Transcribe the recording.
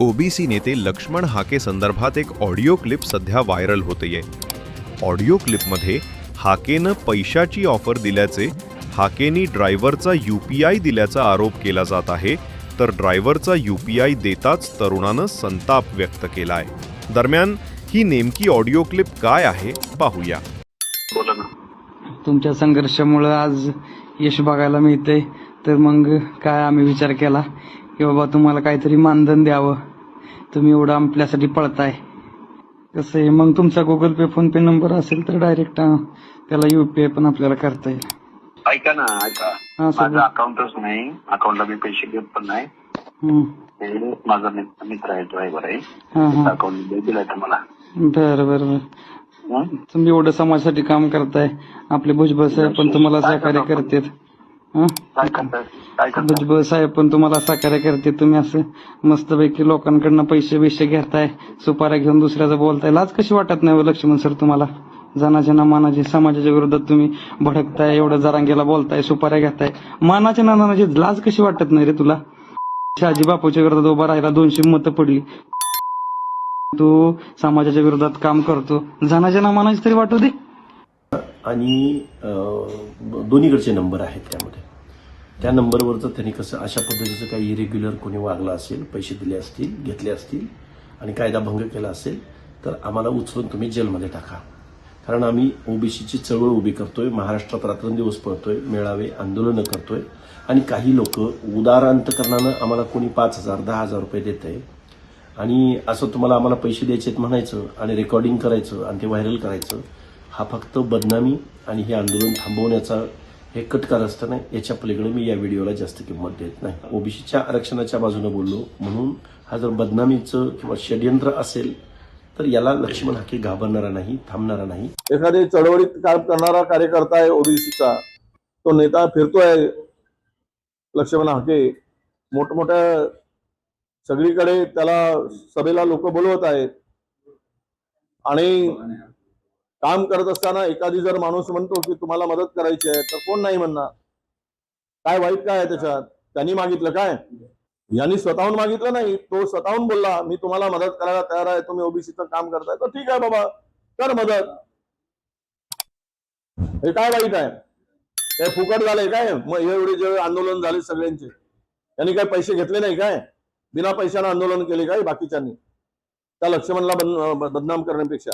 OBC नेते लक्ष्मण हाके संदर्भात एक ऑडिओ क्लिप सध्या व्हायरल होतेय. ऑडिओ क्लिपमध्ये हाकेनं पैशाची ऑफर दिल्याचे हाकेनी ड्रायव्हरचा यूपीआय दिल्याचा आरोप केला जात आहे तर ड्रायव्हरचा यूपीआय देताच तरुणानं संताप व्यक्त केलाय. दरम्यान ही नेमकी ऑडिओ क्लिप काय आहे पाहूया. बोला ना. तुमच्या संघर्षामुळं आज यश बघायला मिळतंय तर मग काय आम्ही विचार केला? की बाबा तुम्हाला काहीतरी मानधन द्यावं. तुम्ही एवढं आपल्यासाठी पळताय. कसं आहे? मग तुमचा Google Pay PhonePe number असेल तर डायरेक्ट त्याला यू पी आय पण आपल्याला करता येईल. ऐका ना ऐका. हा, सर. माझं अकाउंटच नाही. अकाउंटला मी पैसे घेत पण नाही. हं. हे माझा मित्र मित्र आहे ड्रायव्हर आहे. हां हां. अकाउंट दिलाय तुम्हाला. बरं बरं बरं. हं? तुम्ही एवढं समाजासाठी काम करताय. आपले भुजबळ साहेब पण तुम्हाला सहकार्य करतात? काय करताय? काय करताय? भुजबळ साहेब पण तुम्हाला सहकार्य करते तुम्ही असं मस्तपैकी लोकांकडनं पैसे बिशे घेताय सुपाऱ्या घेऊन दुसऱ्याचं बोलताय. लाज कशी वाटत नाही हो लक्ष्मण सर तुम्हाला? जनाच्या ना मानाची समाजाच्या विरोधात तुम्ही भडकताय एवढं जरांगेला बोलताय सुपाऱ्या घेताय. मानाच्या ना मानाची लाज कशी वाटत नाही रे तुला? शहाजी बापूच्या विरोधात उभा राहिला दोनशे मतं पडली. तू समाजाच्या विरोधात काम करतो. जनाच्या ना मानाची तरी वाटू दे. आणि दोन्हीकडचे नंबर आहेत त्यामध्ये. त्या नंबरवरचं त्यांनी कसं अशा पद्धतीचं काही इरेग्युलर कोणी वागलं असेल पैसे दिले असतील घेतले असतील आणि कायदा भंग केला असेल तर आम्हाला उचलून तुम्ही जेलमध्ये टाका. कारण आम्ही ओबीसीची चळवळ उभी करतोय महाराष्ट्रात रात्रंदिवस पळतोय मेळावे आंदोलनं करतोय आणि काही लोक उदारांतकरणानं आम्हाला कोणी पाच हजार दहा हजार रुपये देत आहे. आणि असं तुम्हाला आम्हाला पैसे द्यायचे आहेत म्हणायचं आणि रेकॉर्डिंग करायचं आणि ते व्हायरल करायचं हा फक्त बदनामी आणि हे आंदोलन थांबवण्याचा हे कटकार असताना याच्या पलीकडे मी या व्हिडिओला जास्त किंमत देत नाही. ओबीसीच्या आरक्षणाच्या बाजूने बोललो. म्हणून हा जर बदनामीचं किंवा षडयंत्र असेल तर याला लक्ष्मण हाके घाबरणारा नाही थांबणारा नाही. एखादी चळवळीत काम करणारा कार्यकर्ता आहे ओबीसीचा. तो नेता फिरतोय. लक्ष्मण हाके मोठमोठ्या सगळीकडे त्याला सभेला लोक बोलवत आहेत. आणि काम करत असताना एखादी जर माणूस म्हणतो की तुम्हाला मदत करायची आहे तर कोण नाही म्हणणार? काय वाईट काय आहे त्याच्यात? त्यांनी मागितलं काय? यांनी स्वतःहून मागितलं नाही. तो स्वतःहून बोलला मी तुम्हाला मदत करायला तयार आहे तुम्ही ओबीसीचं काम करताय. तर ठीक आहे बाबा कर मदत. हे काय वाईट आहे? हे फुकट झालंय काय? मग एवढे जे आंदोलन झाले सगळ्यांचे. यांनी काय पैसे घेतले नाही काय? बिना पैशानं आंदोलन केले काय बाकीच्यांनी? त्या लक्ष्मणला बदनाम करण्यापेक्षा.